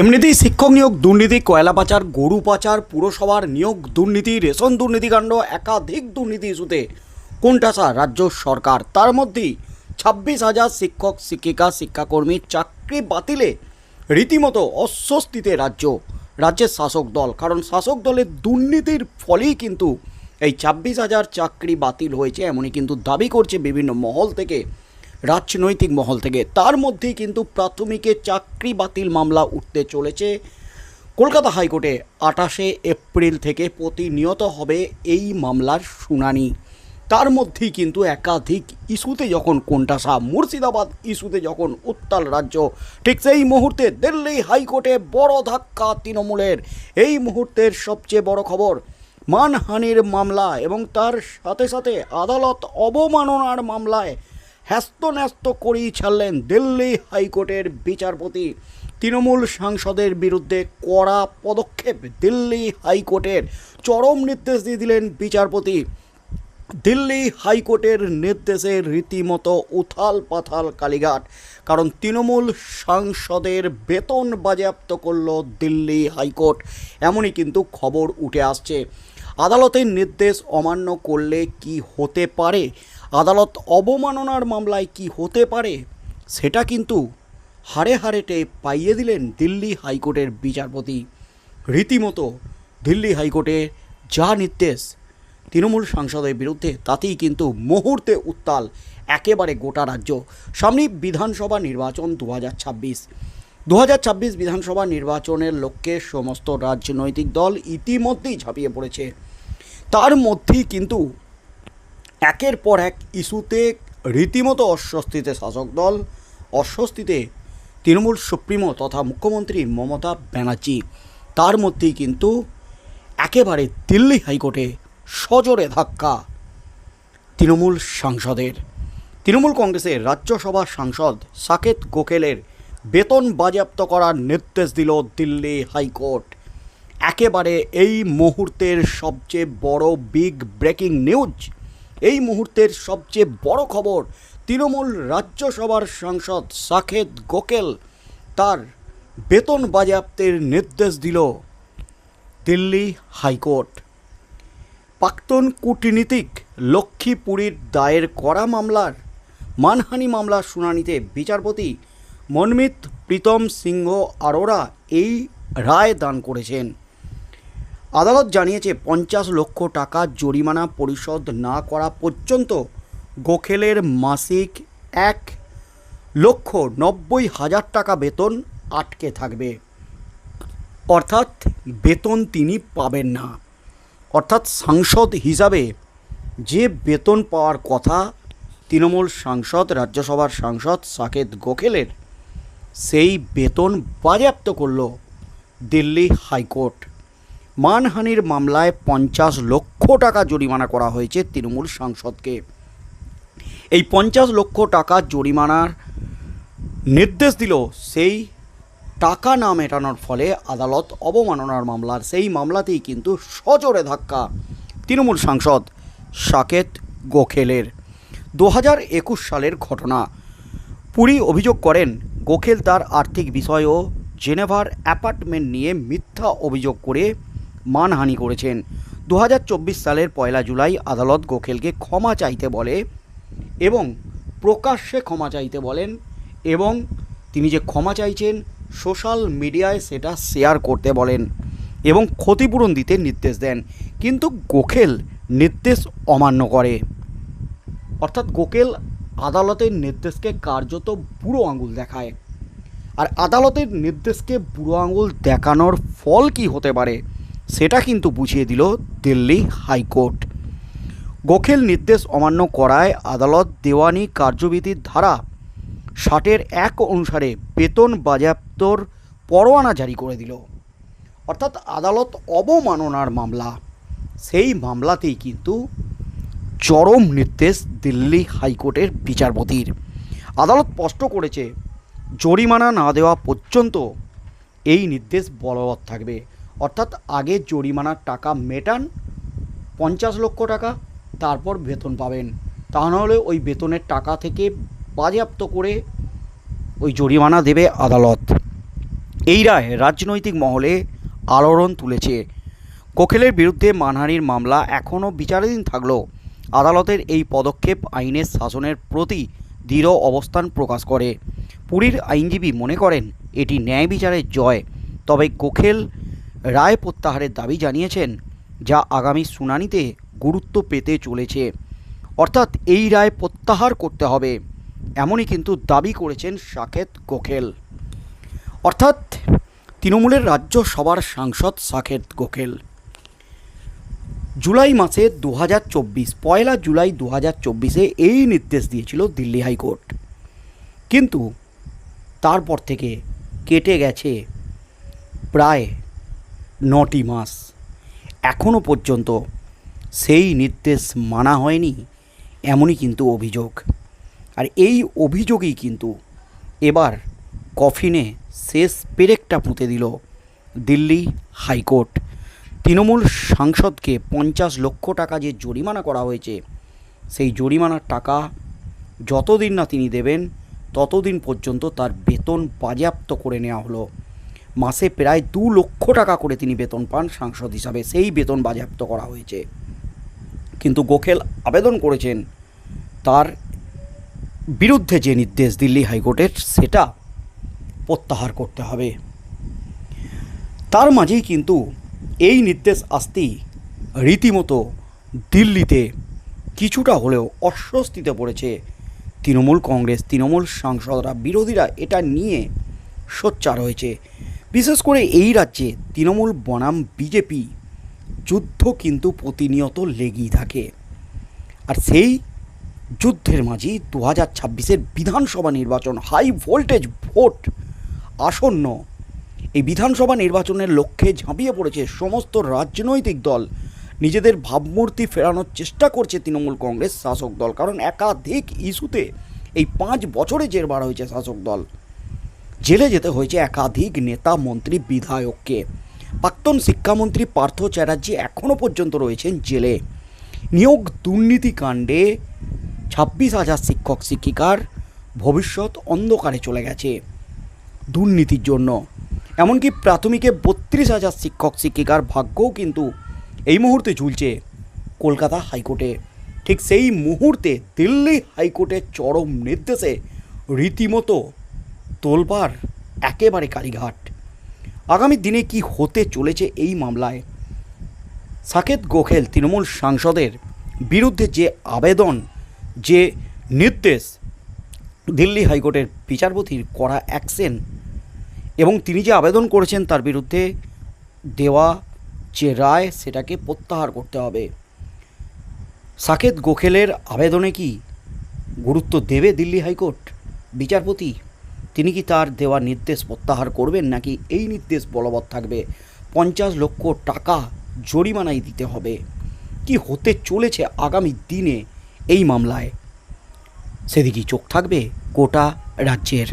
এমনিতেই শিক্ষক নিয়োগ দুর্নীতি, কয়লা পাচার, গরু পাচার, পুরসভার নিয়োগ দুর্নীতি, রেশন দুর্নীতিকাণ্ড একাধিক দুর্নীতি ইস্যুতে কোনটাসা রাজ্য সরকার? তার মধ্যেই ছাব্বিশ হাজার শিক্ষক, শিক্ষিকা, শিক্ষাকর্মী চাকরি বাতিলে রীতিমতো অস্বস্তিতে রাজ্য, রাজ্যের শাসক দল। কারণ শাসক দলের দুর্নীতির ফলেই কিন্তু এই ছাব্বিশ হাজার চাকরি বাতিল হয়েছে, এমনই কিন্তু দাবি করছে বিভিন্ন মহল থেকে রাজনৈতিক মহল থেকে। তার মধ্যেই কিন্তু প্রাথমিকে চাকরি বাতিল মামলা উঠতে চলেছে। কলকাতা হাইকোর্টে আঠাশে এপ্রিল থেকে প্রতিনিয়ত হবে এই মামলার শুনানি। তার মধ্যেই কিন্তু একাধিক ইস্যুতে যখন কোনটাসা মুর্শিদাবাদ ইস্যুতে যখন উত্তাল রাজ্য, ঠিক সেই মুহূর্তে দিল্লি হাইকোর্টে বড় ধাক্কা তৃণমূলের। এই মুহূর্তের সবচেয়ে বড় খবর, মানহানির মামলা এবং তার সাথে সাথে আদালত অবমাননার মামলায় হ্যাস্ত করেই ছাড়লেন দিল্লি হাইকোর্টের বিচারপতি। তৃণমূল সাংসদের বিরুদ্ধে কড়া পদক্ষেপ দিল্লি হাইকোর্টের চরম নির্দেশ দিয়ে দিলেন বিচারপতি। দিল্লি হাইকোর্টের নির্দেশে রীতিমতো উথাল পাথাল কালীঘাট, কারণ তৃণমূল সাংসদের বেতন বাজেয়াপ্ত করল দিল্লি হাইকোর্ট, এমনই কিন্তু খবর উঠে আসছে। আদালতের নির্দেশ অমান্য করলে কি হতে পারে? আদালত অবমাননার মামলায় কি হতে পারে, সেটা কিন্তু হাড়ে হাড়েটে পাইয়ে দিলেন দিল্লি হাইকোর্টের বিচারপতি। রীতিমতো দিল্লি হাইকোর্টে যা নির্দেশ তৃণমূল সাংসদের বিরুদ্ধে, তাতেই কিন্তু মুহূর্তে উত্তাল একেবারে গোটা রাজ্য। সামনেই বিধানসভা নির্বাচন দু হাজার ছাব্বিশ দু বিধানসভা নির্বাচনের লক্ষ্যে সমস্ত রাজনৈতিক দল ইতিমধ্যেই ঝাঁপিয়ে পড়েছে। তার মধ্যেই কিন্তু একের পর এক ইস্যুতে রীতিমতো অস্বস্তিতে শাসক দল, অস্বস্তিতে তৃণমূল সুপ্রিমো তথা মুখ্যমন্ত্রী মমতা ব্যানার্জি। তার মধ্যেই কিন্তু একেবারে দিল্লি হাইকোর্টে সজোরে ধাক্কা তৃণমূল সাংসদের। তৃণমূল কংগ্রেসের রাজ্যসভা সাংসদ সাকেত গোখেলের বেতন বাজেয়াপ্ত করার নির্দেশ দিল দিল্লি হাইকোর্ট। একেবারে এই মুহূর্তের সবচেয়ে বড় বিগ ব্রেকিং নিউজ এই মুহূর্তের সবচেয়ে বড় খবর তৃণমূল রাজ্যসভার সাংসদ সাকেত গোকেল তার বেতন বাজেয়াপ্তের নির্দেশ দিল দিল্লি হাইকোর্ট। প্রাক্তন কূটনীতিক লক্ষ্মীপুরীর দায়ের করা মামলার মানহানি মামলার শুনানিতে বিচারপতি মনমিত প্রীতম সিংহ আরোরা এই রায় দান করেছেন। আদালত জানিয়েছে পঞ্চাশ লক্ষ টাকা জরিমানা পরিশোধ না করা পর্যন্ত গোখেলের মাসিক এক লক্ষ নব্বই হাজার টাকা বেতন আটকে থাকবে। অর্থাৎ বেতন তিনি পাবেন না। অর্থাৎ সাংসদ হিসাবে যে বেতন পাওয়ার কথা তৃণমূল সাংসদ, রাজ্যসভার সাংসদ সাকেত গোখেলের, সেই বেতন বাজেয়াপ্ত করল দিল্লি হাইকোর্ট। মানহানির মামলায় পঞ্চাশ লক্ষ টাকা জরিমানা করা হয়েছে তৃণমূল সাংসদকে। এই পঞ্চাশ লক্ষ টাকা জরিমানার নির্দেশ দিল সেই টাকা না মেটানোর ফলে আদালত অবমাননার মামলার সেই মামলাতেই কিন্তু সজোরে ধাক্কা তৃণমূল সাংসদ সাকেত গোখেলের। দু হাজার একুশ সালের ঘটনা। পুরী অভিযোগ করেন, গোখেল তার আর্থিক বিষয় ও জেনেভার অ্যাপার্টমেন্ট নিয়ে মিথ্যা অভিযোগ করে মানহানি করেছেন। দু হাজার চব্বিশ সালের পয়লা জুলাই আদালত গোখেলকে ক্ষমা চাইতে বলে এবং প্রকাশ্যে ক্ষমা চাইতে বলেন এবং তিনি যে ক্ষমা চাইছেন, সোশ্যাল মিডিয়ায় সেটা শেয়ার করতে বলেন এবং ক্ষতিপূরণ দিতে নির্দেশ দেন। কিন্তু গোখেল নির্দেশ অমান্য করে। অর্থাৎ গোকেল আদালতের নির্দেশকে কার্যত বুড়ো আঙুল দেখায়। আর আদালতের নির্দেশকে বুড়ো আঙুল দেখানোর ফল কি হতে পারে? সেটা কিন্তু বুঝিয়ে দিল দিল্লি হাইকোর্ট। গোখেল নির্দেশ অমান্য করায় আদালত দেওয়ানি কার্যবিধির ধারা ষাটের এক অনুসারে বেতন বাজেয়াপ্তর পরোয়ানা জারি করে দিল। অর্থাৎ আদালত অবমাননার মামলা। সেই মামলাতেই কিন্তু চরম নির্দেশ দিল্লি হাইকোর্টের বিচারপতির। আদালত স্পষ্ট করেছে, জরিমানা না দেওয়া পর্যন্ত এই নির্দেশ বলবৎ থাকবে। অর্থাৎ আগে জরিমানার টাকা মেটান, পঞ্চাশ লক্ষ টাকা, তারপর বেতন পাবেন। তা নাহলে ওই বেতনের টাকা থেকে বাজেয়াপ্ত করে ওই জরিমানা দেবে আদালত। এই রায় রাজনৈতিক মহলে আলোড়ন তুলেছে। কোখেলের বিরুদ্ধে মানহানির মামলা এখনও বিচারাধীন থাকলেও আদালতের এই পদক্ষেপ আইনের শাসনের প্রতি দৃঢ় অবস্থান প্রকাশ করে। পুরীর আইনজীবী মনে করেন, এটি ন্যায় বিচারের জয়। তবে কোখেল রায় প্রত্যাহারের দাবি জানিয়েছেন, যা আগামী শুনানিতে গুরুত্ব পেতে চলেছে। অর্থাৎ এই রায় প্রত্যাহার করতে হবে, এমনই কিন্তু দাবি করেছেন সাকেত গোখেল। অর্থাৎ তৃণমূলের রাজ্য সভার সাংসদ সাকেত গোখেল। জুলাই মাসে দু হাজার চব্বিশ, পয়লা জুলাই দু হাজার চব্বিশে এই নির্দেশ দিয়েছিল দিল্লি হাইকোর্ট। কিন্তু তারপর থেকে কেটে গেছে প্রায় নটি মাস। এখনও পর্যন্ত সেই নির্দেশ মানা হয়নি, এমনই কিন্তু অভিযোগ। আর এই অভিযোগই কিন্তু এবার কফিনে শেষ পেরেকটা পুঁতে দিল দিল্লি হাইকোর্ট। তৃণমূল সাংসদকে পঞ্চাশ লক্ষ টাকা যে জরিমানা করা হয়েছে, সেই জরিমানার টাকা যতদিন না তিনি দেবেন, ততদিন পর্যন্ত তার বেতন বাজেয়াপ্ত করে নেওয়া হলো। মাসে প্রায় দু লক্ষ টাকা করে তিনি বেতন পান সাংসদ হিসাবে। সেই বেতন বাজেয়াপ্ত করা হয়েছে। কিন্তু গোখেল আবেদন করেছেন তার বিরুদ্ধে যে নির্দেশ দিল্লি হাইকোর্টের, সেটা প্রত্যাহার করতে হবে। তার মাঝেই কিন্তু এই নির্দেশ আসতেই রীতিমতো দিল্লিতে কিছুটা হলেও অস্বস্তিতে পড়েছে তৃণমূল কংগ্রেস। তৃণমূল সাংসদরা, বিরোধীরা এটা নিয়ে সোচ্চার হয়েছে। বিশেষ করে এই রাজ্যে তৃণমূল বনাম বিজেপি যুদ্ধ কিন্তু প্রতিনিয়ত লেগেই থাকে। আর সেই যুদ্ধের মাঝেই দু হাজার ছাব্বিশের বিধানসভা নির্বাচন হাই ভোল্টেজ ভোট আসন্ন। এই বিধানসভা নির্বাচনের লক্ষ্যে ঝাঁপিয়ে পড়েছে সমস্ত রাজনৈতিক দল। নিজেদের ভাবমূর্তি ফেরানোর চেষ্টা করছে তৃণমূল কংগ্রেস শাসক দল, কারণ একাধিক ইস্যুতে এই পাঁচ বছরে জেরবার হয়েছে শাসক দল। জেলে যেতে হয়েছে একাধিক নেতা, মন্ত্রী, বিধায়ককে। প্রাক্তন শিক্ষামন্ত্রী পার্থ চ্যাটার্জি এখনও পর্যন্ত রয়েছেন জেলে। নিয়োগ দুর্নীতি কাণ্ডে ছাব্বিশ হাজার শিক্ষক, শিক্ষিকার ভবিষ্যৎ অন্ধকারে চলে গেছে দুর্নীতির জন্য। এমনকি প্রাথমিকে বত্রিশ হাজার শিক্ষক, শিক্ষিকার ভাগ্যও কিন্তু এই মুহূর্তে ঝুলছে কলকাতা হাইকোর্টে। ঠিক সেই মুহূর্তে দিল্লি হাইকোর্টের চরম নির্দেশে রীতিমতো তোলবার একেবারে কালীঘাট। আগামী দিনে কি হতে চলেছে এই মামলায়? সাকেত গোখেল, তৃণমূল সাংসদের বিরুদ্ধে যে আবেদন, যে নির্দেশ দিল্লি হাইকোর্টের বিচারপতির করা অ্যাকশন এবং তিনি যে আবেদন করেছেন তার বিরুদ্ধে দেওয়া যে রায়, সেটাকে প্রত্যাহার করতে হবে। সাকেত গোখেলের আবেদনে কি গুরুত্ব দেবে দিল্লি হাইকোর্ট? বিচারপতি তিনি কি তার দেওয়া নির্দেশ প্রত্যাহার করবেন নাকি এই নির্দেশ বলবৎ থাকবে? পঞ্চাশ লক্ষ টাকা জরিমানাই দিতে হবে। কি হতে চলেছে আগামী দিনে এই মামলায়? সেদিকেই চোখ থাকবে গোটা রাজ্যের।